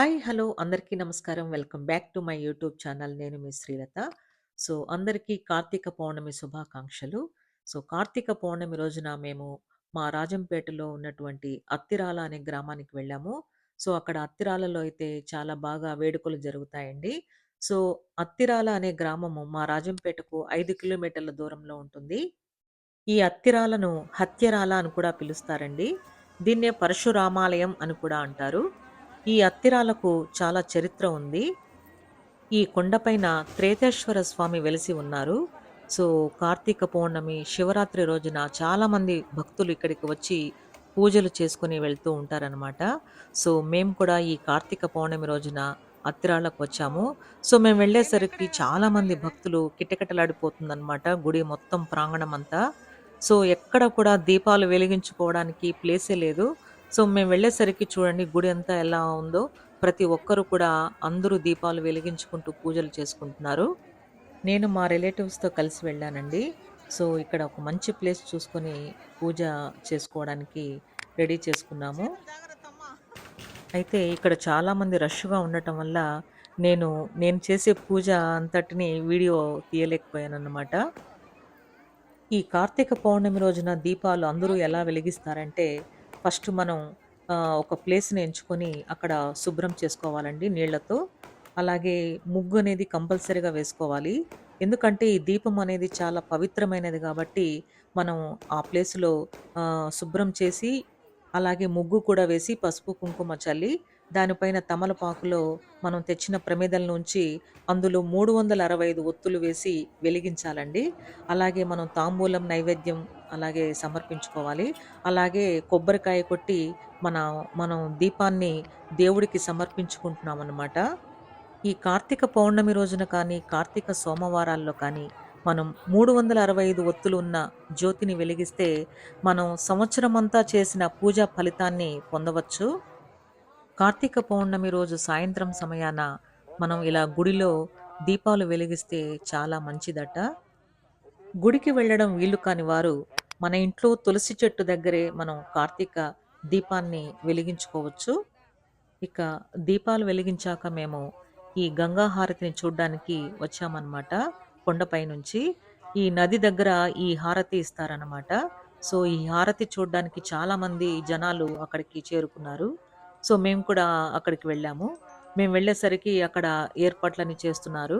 Hi! Hello! అందరికీ నమస్కారం. Welcome back to my YouTube channel. నేను మీ శ్రీలత. సో, అందరికీ కార్తీక పౌర్ణమి శుభాకాంక్షలు. సో, కార్తీక పౌర్ణమి రోజున మేము మా రాజంపేటలో ఉన్నటువంటి అత్తిరాల అనే గ్రామానికి వెళ్ళాము. సో, అక్కడ అత్తిరాలలో అయితే చాలా బాగా వేడుకలు జరుగుతాయండి. సో, అత్తిరాల అనే గ్రామము మా రాజంపేటకు ఐదు కిలోమీటర్ల దూరంలో ఉంటుంది. ఈ అత్తిరాలను హత్యరాల అని కూడా పిలుస్తారండి. దీన్నే పరశురామాలయం అని కూడా అంటారు. ఈ అత్తిరాలకు చాలా చరిత్ర ఉంది. ఈ కొండపైన త్రేతేశ్వర స్వామి వెలిసి ఉన్నారు. సో, కార్తీక పౌర్ణమి, శివరాత్రి రోజున చాలామంది భక్తులు ఇక్కడికి వచ్చి పూజలు చేసుకుని వెళ్తూ ఉంటారనమాట. సో, మేము కూడా ఈ కార్తీక పౌర్ణమి రోజున అత్తిరాళ్ళకు వచ్చాము. సో, మేము వెళ్ళేసరికి చాలామంది భక్తులు కిటకిటలాడిపోతుందనమాట గుడి మొత్తం ప్రాంగణం అంతా సో, ఎక్కడ కూడా దీపాలు వెలిగించుకోవడానికి ప్లేసే లేదు. సో, మేము వెళ్ళేసరికి చూడండి గుడి అంతా ఎలా ఉందో, ప్రతి ఒక్కరు కూడా అందరూ దీపాలు వెలిగించుకుంటూ పూజలు చేసుకుంటున్నారు. నేను మా రిలేటివ్స్‌తో కలిసి వెళ్ళానండి. సో, ఇక్కడ ఒక మంచి ప్లేస్ చూసుకొని పూజ చేసుకోవడానికి రెడీ చేసుకున్నాము. అయితే ఇక్కడ చాలామంది రష్‌గా ఉండటం వల్ల నేను, నేను చేసే పూజ అంతటిని వీడియో తీయలేకపోయానన్నమాట. ఈ కార్తీక పౌర్ణమి రోజున దీపాలు అందరూ ఎలా వెలిగిస్తారంటే, ఫస్ట్ మనం ఒక ప్లేస్‌ని ఎంచుకొని అక్కడ శుభ్రం చేసుకోవాలండి నీళ్ళతో. అలాగే ముగ్గు అనేది కంపల్సరీగా వేసుకోవాలి. ఎందుకంటే ఈ దీపం అనేది చాలా పవిత్రమైనది కాబట్టి, మనం ఆ ప్లేస్‌లో శుభ్రం చేసి, అలాగే ముగ్గు కూడా వేసి, పసుపు, కుంకుమ చల్లి, దానిపైన తమలపాకులో మనం తెచ్చిన ప్రమేదల నుంచి అందులో 365 ఒత్తులు వేసి వెలిగించాలండి. అలాగే మనం తాంబూలం, నైవేద్యం అలాగే సమర్పించుకోవాలి. అలాగే కొబ్బరికాయ కొట్టి మన మనం దీపాన్ని దేవుడికి సమర్పించుకుంటున్నాం అన్నమాట ఈ కార్తీక పౌర్ణమి రోజున కానీ, కార్తీక సోమవారాల్లో కానీ, మనం 365 ఒత్తులు ఉన్న జ్యోతిని వెలిగిస్తే, మనం సంవత్సరమంతా చేసిన పూజా ఫలితాన్ని పొందవచ్చు. కార్తీక పౌర్ణమి రోజు సాయంత్రం సమయాన మనం ఇలా గుడిలో దీపాలు వెలిగిస్తే చాలా మంచిదట. గుడికి వెళ్ళడం వీలు కాని వారు, మన ఇంట్లో తులసి చెట్టు దగ్గరే మనం కార్తీక దీపాన్ని వెలిగించుకోవచ్చు. ఇక దీపాలు వెలిగించాక మేము ఈ గంగా హారతిని చూడ్డానికి వచ్చామనమాట కొండపై నుంచి. ఈ నది దగ్గర ఈ హారతి ఇస్తారన్నమాట సో, ఈ హారతి చూడడానికి చాలామంది జనాలు అక్కడికి చేరుకున్నారు. సో, మేము కూడా అక్కడికి వెళ్ళాము. మేము వెళ్ళేసరికి అక్కడ ఏర్పాట్లని చేస్తున్నారు.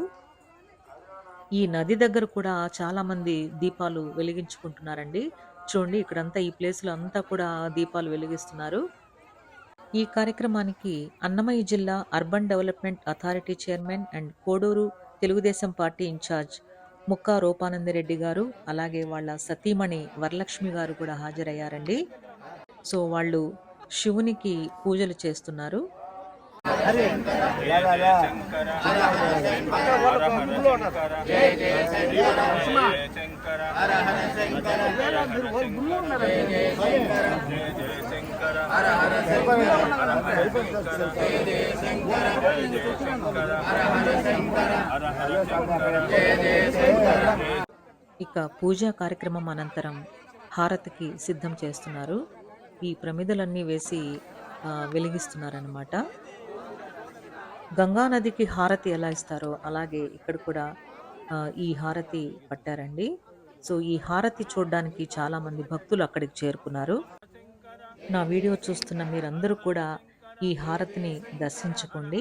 ఈ నది దగ్గర కూడా చాలామంది దీపాలు వెలిగించుకుంటున్నారండి. చూడండి ఇక్కడంతా ఈ ప్లేస్‌లో అంతా కూడా దీపాలు వెలిగిస్తున్నారు. ఈ కార్యక్రమానికి అన్నమయ్య జిల్లా urban development authority chairman and Koduru Telugu Desam party incharge Mukka Roopananda Reddy గారు, అలాగే వాళ్ళ సతీమణి వరలక్ష్మి గారు కూడా హాజరయ్యారండి. సో, వాళ్ళు శివునికి పూజలు చేస్తున్నారు. ఇక పూజా కార్యక్రమం అనంతరం హారతికి సిద్ధం చేస్తున్నారు. ఈ ప్రమిదలన్నీ వేసి ఆహ్, వెలిగిస్తున్నారనమాట. గంగా నదికి హారతి ఎలా ఇస్తారో అలాగే ఇక్కడ కూడా ఈ హారతి పట్టారండి. సో, ఈ హారతి చూడడానికి చాలామంది భక్తులు అక్కడికి చేరుకున్నారు. నా వీడియో చూస్తున్న మీరందరూ కూడా ఈ హారతిని దర్శించుకోండి.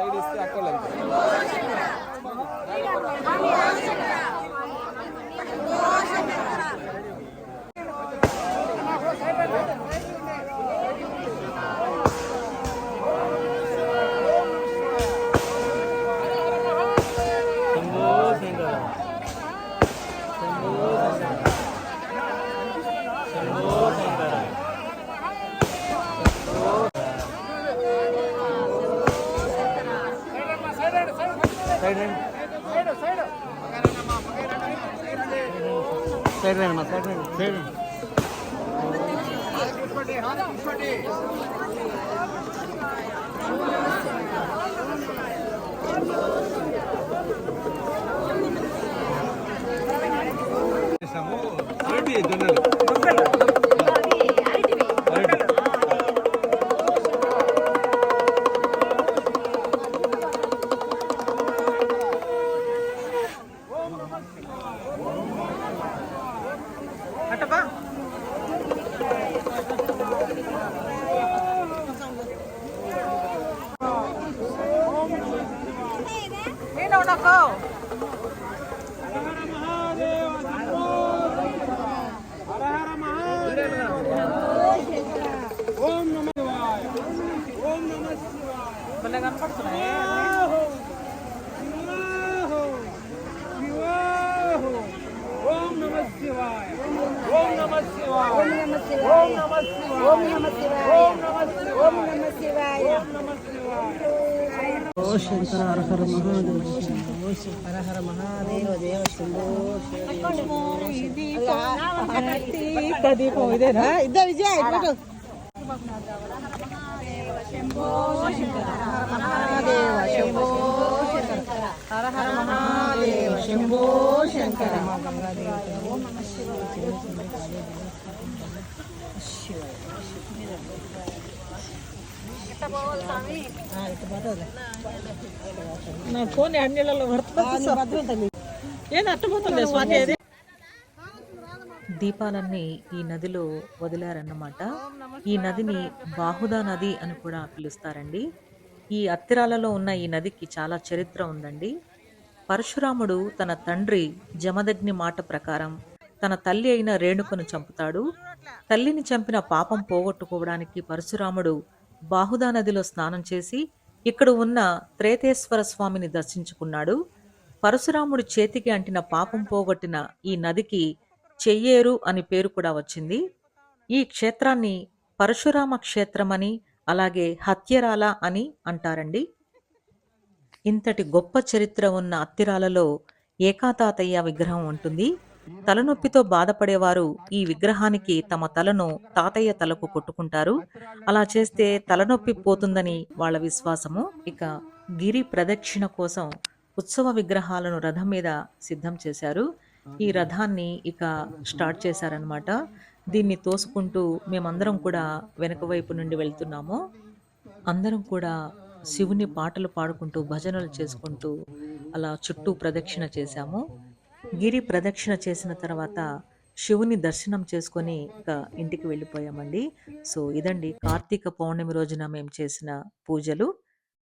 Aires está con. Side రండి సైడ్ రండి సైడ్ రండి చేసాము ఏంటి జొన్నలు ఇస్తే అక్కర్లేదు ఓం నమ శివాయ ఓం నమ శివాయ ఓం నమ శివాయ ఓం నమ శివాయ ఓం నమ శివాయ ఓం నమ శివాయ ఓం నమ శివాయ ఓ శంకర హర హర మహాదేవ శంభో శంకర హర మహాదేవ దేవ శంభో ప్రదీపం ఇదేనా ఇద్దరు విజయ ఇటు మహాదేవ శంభో శంకర హర హర మహాదేవ శంభో ఫోన్ ఎన్ని నెలల్లో పడుతుంది ఏది అట్టపోతుంది స్వాతి? దీపాలన్నీ ఈ నదిలో వదిలారన్నమాట. ఈ నదిని బాహుదా నది అని కూడా పిలుస్తారండి. ఈ అత్తిరాలలో ఉన్న ఈ నదికి చాలా చరిత్ర ఉందండి. పరశురాముడు తన తండ్రి జమదగ్ని మాట ప్రకారం తన తల్లి అయిన రేణుకను చంపుతాడు. తల్లిని చంపిన పాపం పోగొట్టుకోవడానికి పరశురాముడు బాహుదా నదిలో స్నానం చేసి ఇక్కడ ఉన్న త్రేతేశ్వర స్వామిని దర్శించుకున్నాడు. పరశురాముడు చేతికి అంటిన పాపం పోగొట్టిన ఈ నదికి చెయ్యేరు అని పేరు కూడా వచ్చింది. ఈ క్షేత్రాన్ని పరశురామ క్షేత్రమని అలాగే హత్యరాల అని అంటారండి. ఇంతటి గొప్ప చరిత్ర ఉన్న అత్తిరాలలో ఏకాతాతయ్య విగ్రహం ఉంటుంది. తలనొప్పితో బాధపడేవారు ఈ విగ్రహానికి తమ తలను తాతయ్య తలకు కొట్టుకుంటారు. అలా చేస్తే తలనొప్పి పోతుందని వాళ్ళ విశ్వాసము. ఇక గిరి ప్రదక్షిణ కోసం ఉత్సవ విగ్రహాలను రథం మీద సిద్ధం చేశారు. ఈ రథాన్ని ఇక స్టార్ట్ చేశారనమాట దీన్ని తోసుకుంటూ మేమందరం కూడా వెనక వైపు నుండి వెళ్తున్నాము. అందరం కూడా శివుని పాటలు పాడుకుంటూ భజనలు చేసుకుంటూ అలా చుట్టూ ప్రదక్షిణ చేశాము. గిరి ప్రదక్షిణ చేసిన తర్వాత శివుని దర్శనం చేసుకొని ఇక ఇంటికి వెళ్ళిపోయామండి. సో ఇదండి కార్తీక పౌర్ణమి రోజున మేము చేసిన పూజలు.